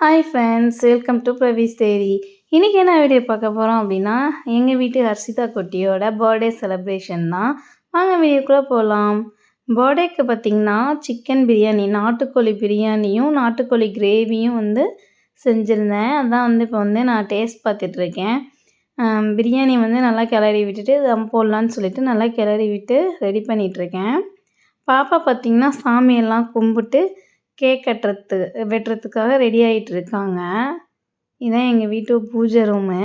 Hi friends welcome to பிரவீஸ் தேரி இன்றைக்கி என்ன வீடியோ பார்க்க போகிறோம் அப்படின்னா எங்கள் வீட்டு ஹர்ஷிதா குட்டியோட பர்த்டே செலப்ரேஷன் தான். வாங்க வீடியோக்குள்ளே போகலாம் பர்த்டேக்கு பார்த்திங்கன்னா சிக்கன் பிரியாணி நாட்டுக்கோழி பிரியாணியும் நாட்டுக்கோழி கிரேவியும் வந்து செஞ்சுருந்தேன். அதான் வந்து இப்போ வந்து நான் டேஸ்ட் பார்த்துட்ருக்கேன் பிரியாணி வந்து நல்லா கிளறி விட்டுட்டு தம் போடலான்னு சொல்லிட்டு நல்லா கிளறி விட்டு ரெடி பண்ணிகிட்ருக்கேன் பாப்பா பார்த்திங்கன்னா சாமியெல்லாம் கும்பிட்டு கேக் கட்டுறது வெட்டுறதுக்காக ரெடி ஆகிட்டு இருக்காங்க. இதான் எங்கள் வீட்டு பூஜை ரூமு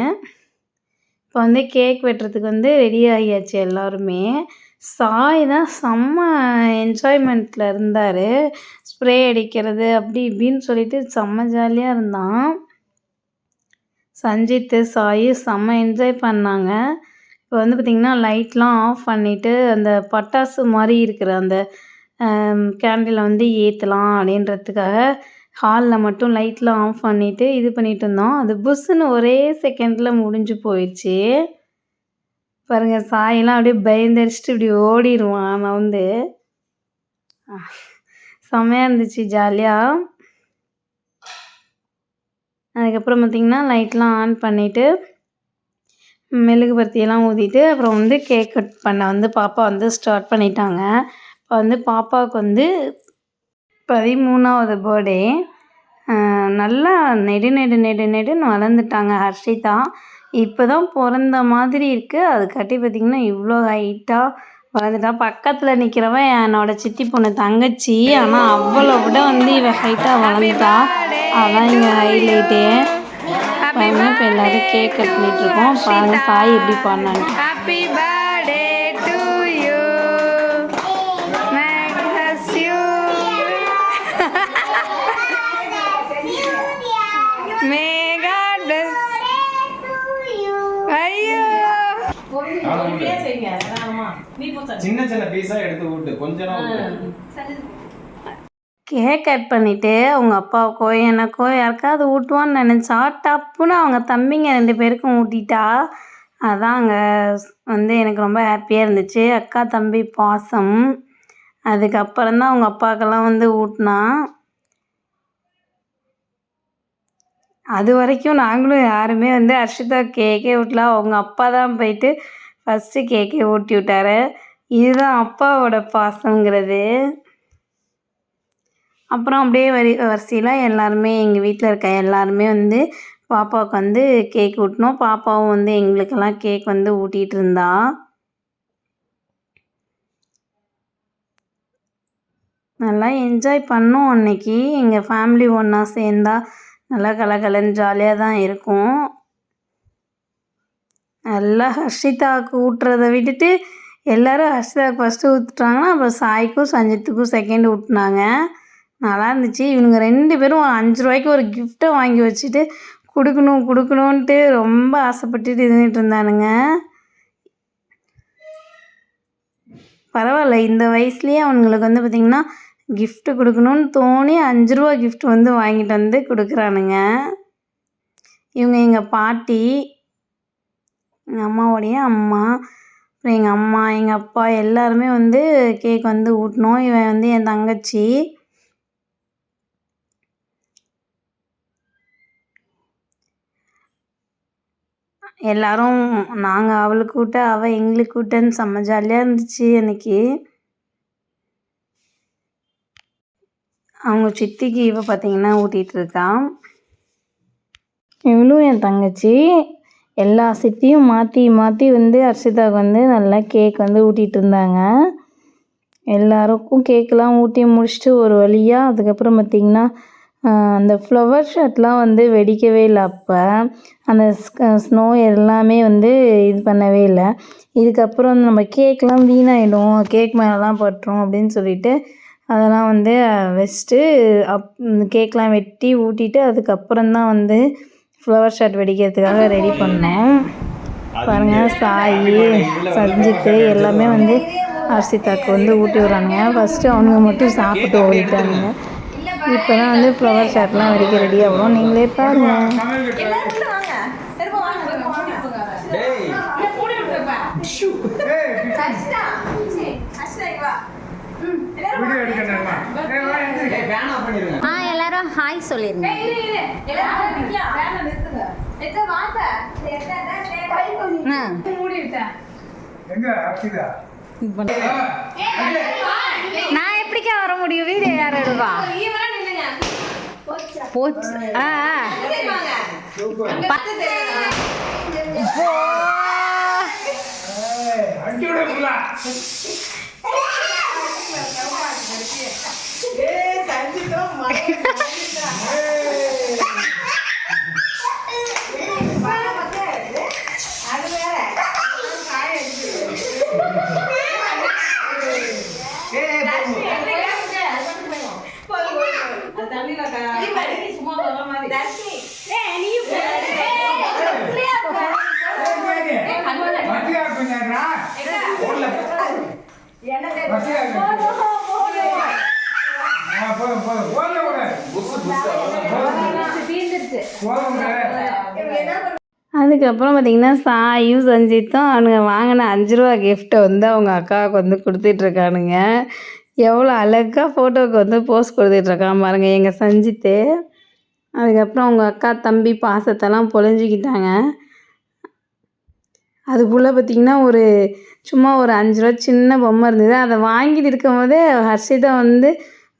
இப்போ வந்து கேக் வெட்டுறதுக்கு வந்து ரெடி ஆகியாச்சு எல்லாருமே. சாய் தான் செம்ம என்ஜாய்மெண்ட்டில் இருந்தார். ஸ்ப்ரே அடிக்கிறது அப்படி இப்படின்னு சொல்லிட்டு செம்ம ஜாலியாக இருந்தான். சஞ்சித்து சாய் செம்ம என்ஜாய் பண்ணாங்க. இப்போ வந்து பார்த்திங்கன்னா லைட்லாம் ஆஃப் பண்ணிவிட்டு அந்த பட்டாசு மாதிரி இருக்கிற அந்த கேண்டிலை வந்து ஏற்றலாம் அப்படின்றதுக்காக ஹாலில் மட்டும் லைட்லாம் ஆஃப் பண்ணிவிட்டு இது பண்ணிகிட்டு இருந்தோம். அது புஸ்ஸுன்னு ஒரே செகண்டில் முடிஞ்சு போயிடுச்சு. பாருங்கள் சாயெல்லாம் அப்படியே பயந்தடிச்சிட்டு இப்படி ஓடிடுவான் நான் வந்து. செம்மையாக இருந்துச்சு ஜாலியாக அதுக்கப்புறம் பார்த்திங்கன்னா லைட்லாம் ஆன் பண்ணிவிட்டு மெழுகு பருத்தியெல்லாம் ஊதிட்டு அப்புறம் வந்து கேக் கட் பண்ண வந்து பாப்பா வந்து ஸ்டார்ட் பண்ணிட்டாங்க. இப்போ வந்து பாப்பாவுக்கு வந்து பதிமூணாவது பர்த்டே நல்லா நெடு நெடு நெடு நெடுன்னு வளர்ந்துட்டாங்க ஹர்ஷிதா. இப்போ தான் பிறந்த மாதிரி இருக்குது அது கட்டி பார்த்திங்கன்னா இவ்வளோ ஹைட்டாக வளர்ந்துட்டா. பக்கத்தில் நிற்கிறவன் என்னோடய சித்தி பொண்ணு தங்கச்சி. ஆனால் அவ்வளோ விட வந்து இவன் ஹைட்டாக வளர்ந்துட்டா. அதான் இங்கே ஹைலைட்டே பாருங்க இப்போ எல்லோரும் கேக் கட் பண்ணிகிட்ருக்கோம் பாருங்கள் சாய் எப்படி பாடினாங்க சின்ன சின்ன பீஸா எடுத்து விட்டு கொஞ்சம் கேக் கட் பண்ணிவிட்டு அவங்க அப்பாவுக்கோ எனக்கோ யாருக்காவது ஊட்டுவான்னு நினச்சா டப்புன்னு அவங்க தம்பிங்க ரெண்டு பேருக்கும் ஊட்டிட்டா அதான் அங்கே வந்து எனக்கு ரொம்ப ஹாப்பியாக இருந்துச்சு. அக்கா தம்பி பாசம். அதுக்கப்புறம் தான் அவங்க அப்பாக்கெல்லாம் வந்து ஊட்டினா. அது வரைக்கும் நாங்களும் யாருமே வந்து அர்ஷிதா கேக்கே ஊட்டல. அவங்க அப்பா தான் போயிட்டு ஃபஸ்ட்டு கேக்கே ஊட்டி விட்டாரு. இதுதான் அப்பாவோட பாசங்கிறது அப்புறம் அப்படியே வரி வரிசையில் எல்லாருமே எங்கள் வீட்டில் இருக்க எல்லாருமே வந்து பாப்பாவுக்கு வந்து கேக் ஊட்டினோம் பாப்பாவும் வந்து எங்களுக்கெல்லாம் கேக் வந்து ஊட்டிகிட்டு இருந்தா. நல்லா என்ஜாய் பண்ணோம் அன்னைக்கு. எங்கள் ஃபேமிலி ஒன்றா சேர்ந்தா நல்லா கலகலன்னு ஜாலியாக தான் இருக்கும். நல்லா ஹர்ஷிதாவுக்கு ஊட்டுறதை விட்டுட்டு எல்லோரும் ஹர்ஷிதாவுக்கு ஃபஸ்ட்டு ஊற்றுட்டாங்கன்னா அப்புறம் சாய்க்கும் சஞ்சித்துக்கும் செகண்ட் ஊட்டினாங்க. நல்லா இருந்துச்சு. இவனுங்க ரெண்டு பேரும் அஞ்சு ரூபாய்க்கு ஒரு கிஃப்ட்டை வாங்கி வச்சுட்டு கொடுக்கணும் கொடுக்கணுன்ட்டு ரொம்ப ஆசைப்பட்டுட்டு இருந்துகிட்டு இருந்தானுங்க. பரவாயில்ல. இந்த வயசுலேயே அவனுங்களுக்கு வந்து பார்த்திங்கன்னா கிஃப்ட்டு கொடுக்கணுன்னு தோணி அஞ்சு ரூபா கிஃப்ட் வந்து வாங்கிட்டு வந்து கொடுக்குறானுங்க. இவங்க எங்கள் பாட்டி எங்கள் அம்மாவோடைய அம்மா அப்புறம் எங்கள் அம்மா எங்கள் அப்பா எல்லாருமே வந்து கேக் வந்து ஊட்டினோம். இவன் வந்து என் தங்கச்சி. எல்லாரும் நாங்கள் அவளுக்கு கூட்ட அவள் எங்களுக்கு கூட்டன்னு செம்ம ஜாலியாக இருந்துச்சு அன்னைக்கு. அவங்க சித்திக்கு இவ பார்த்தீங்கன்னா ஊட்டிகிட்டு இருக்கான் இவளும் என் தங்கச்சி. எல்லா சித்தியும் மாற்றி மாற்றி வந்து அர்ஷிதாவுக்கு வந்து நல்லா கேக் வந்து ஊட்டிகிட்டு இருந்தாங்க எல்லாருக்கும் கேக்கெலாம் ஊட்டி முடிச்சுட்டு ஒரு வழியாக அதுக்கப்புறம் பார்த்திங்கன்னா அந்த ஃப்ளவர் ஷர்ட்லாம் வந்து வெடிக்கவே இல்லை அப்போ. அந்த ஸ்னோ எல்லாமே வந்து இது பண்ணவே இல்லை. இதுக்கப்புறம் வந்து நம்ம கேக்லாம் வீணாகிடும் கேக் மேலெலாம் பட்டுரும் அப்படின்னு சொல்லிட்டு அதெல்லாம் வந்து வச்சுட்டு அப் கேக்லாம் வெட்டி ஊட்டிட்டு அதுக்கப்புறம் தான் வந்து ஃப்ளவர் ஷர்ட் வெடிக்கிறதுக்காக ரெடி பண்ணேன். பாருங்கள் சாய் சஞ்சித்து எல்லாமே வந்து அர்ஷிதாக்கு வந்து ஊட்டி விட்றானுங்க. ஃபஸ்ட்டு அவங்க மட்டும் சாப்பிட்டு ஓடிட்டானுங்க. இப்போ தான் வந்து ஃப்ளவர் ஷர்ட்லாம் வெடிக்க ரெடி ஆகும் நீங்களே பாருங்கள் ஆ எல்லாரும் எல்லாரும் ஹாய் சொல்லிருங்க. நான் எப்படிக்கா வர முடியும்? வீடியோ யார் எடுவா போச்சு. ஆ ஆ. ப- அதுக்கப்புறம் பார்த்திங்கன்னா சாயும் சஞ்சித்தும் அவனுங்க வாங்கின அஞ்சு ரூபா கிஃப்ட்டை வந்து அவங்க அக்காவுக்கு வந்து கொடுத்துட்ருக்கானுங்க. எவ்வளோ அழகாக ஃபோட்டோவுக்கு வந்து போஸ் கொடுத்துட்ருக்கான் பாருங்கள் எங்கள் சஞ்சித்து அதுக்கப்புறம் அவங்க அக்கா தம்பி பாசத்தெல்லாம் பொழிஞ்சிக்கிட்டாங்க. அதுக்குள்ளே பார்த்திங்கன்னா ஒரு சும்மா ஒரு அஞ்சு ரூபா சின்ன பொம்மை இருந்தது. அதை வாங்கிட்டு இருக்கும்போதே ஹர்ஷிதா வந்து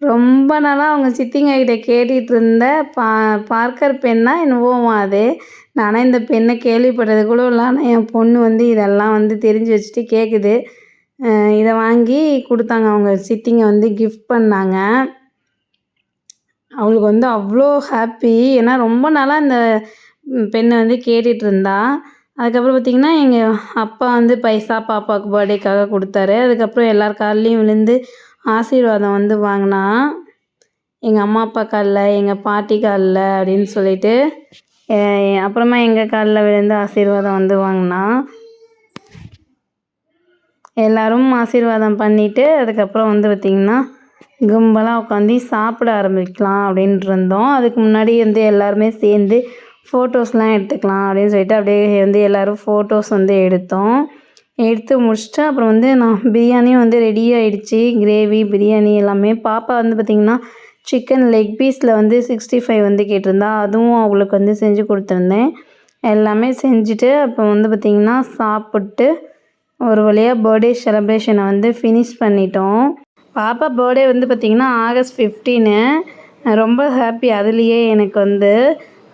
ரொம்ப நாளாக அவங்க சித்திங்கக்கிட்ட கேட்டுகிட்டு இருந்த பா பார்க்கர் பென்னா என்னவோமா அது? நானே இந்த பெண்ணை கேள்விப்பட்டது கூட இல்லை. ஆனால் என் பொண்ணு வந்து இதெல்லாம் வந்து தெரிஞ்சு வச்சுட்டு கேட்குது இதை வாங்கி கொடுத்தாங்க. அவங்க சித்திங்க வந்து கிஃப்ட் பண்ணாங்க. அவளுக்கு வந்து அவ்வளோ ஹாப்பி ஏன்னா ரொம்ப நாளாக இந்த பெண்ணை வந்து கேட்டுட்டு இருந்தா. அதுக்கப்புறம் பார்த்திங்கன்னா எங்கள் அப்பா வந்து பைசா பாப்பாவுக்கு பர்த்டேக்காக கொடுத்தாரு. அதுக்கப்புறம் எல்லார் கால்லையும் விழுந்து ஆசீர்வாதம் வந்து வாங்கினா எங்கள் அம்மா அப்பா காலில் எங்கள் பாட்டி காலில் அப்படின்னு சொல்லிட்டு அப்புறமா எங்கள் காலில் விழுந்து ஆசீர்வாதம் வந்து வாங்கினா எல்லோரும் ஆசீர்வாதம் பண்ணிவிட்டு அதுக்கப்புறம் வந்து பார்த்திங்கன்னா கும்பலாக உட்காந்து சாப்பிட ஆரம்பிக்கலாம் அப்படின்ட்டு இருந்தோம். அதுக்கு முன்னாடி வந்து எல்லாருமே சேர்ந்து ஃபோட்டோஸ்லாம் எடுத்துக்கலாம் அப்படின்னு சொல்லிட்டு அப்படியே வந்து எல்லோரும் ஃபோட்டோஸ் வந்து எடுத்தோம். எடுத்து முடிச்சுட்டு அப்புறம் வந்து நான் பிரியாணியும் வந்து ரெடி ஆகிடுச்சி கிரேவி பிரியாணி எல்லாமே. பாப்பா வந்து பார்த்திங்கன்னா சிக்கன் லெக் பீஸில் வந்து சிக்ஸ்டி ஃபைவ் வந்து கேட்டிருந்தா. அதுவும் அவளுக்கு வந்து செஞ்சு கொடுத்துருந்தேன். எல்லாமே செஞ்சுட்டு அப்போ வந்து பார்த்திங்கன்னா சாப்பிட்டு ஒரு வழியாக பர்த்டே செலப்ரேஷனை வந்து ஃபினிஷ் பண்ணிட்டோம். பாப்பா பர்த்டே வந்து பார்த்திங்கன்னா ஆகஸ்ட் ஃபிஃப்டீனு ரொம்ப ஹாப்பி அதுலேயே எனக்கு வந்து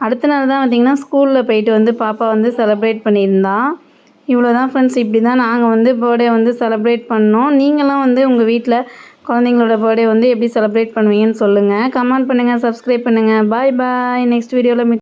அடுத்த நாள் தான் பார்த்திங்கன்னா ஸ்கூலில் போயிட்டு வந்து பாப்பா வந்து செலப்ரேட் பண்ணியிருந்தான் இவ்வளோ தான் ஃப்ரெண்ட்ஸ் இப்படி தான் நாங்கள் வந்து பர்த்டே வந்து செலப்ரேட் பண்ணோம். நீங்களாம் வந்து உங்கள் வீட்டில் குழந்தைங்களோட பர்த்டே வந்து எப்படி செலப்ரேட் பண்ணுவீங்கன்னு சொல்லுங்கள் கமெண்ட் பண்ணுங்கள் சப்ஸ்கிரைப் பண்ணுங்கள் பாய் பாய் நெக்ஸ்ட் வீடியோவில் மீட்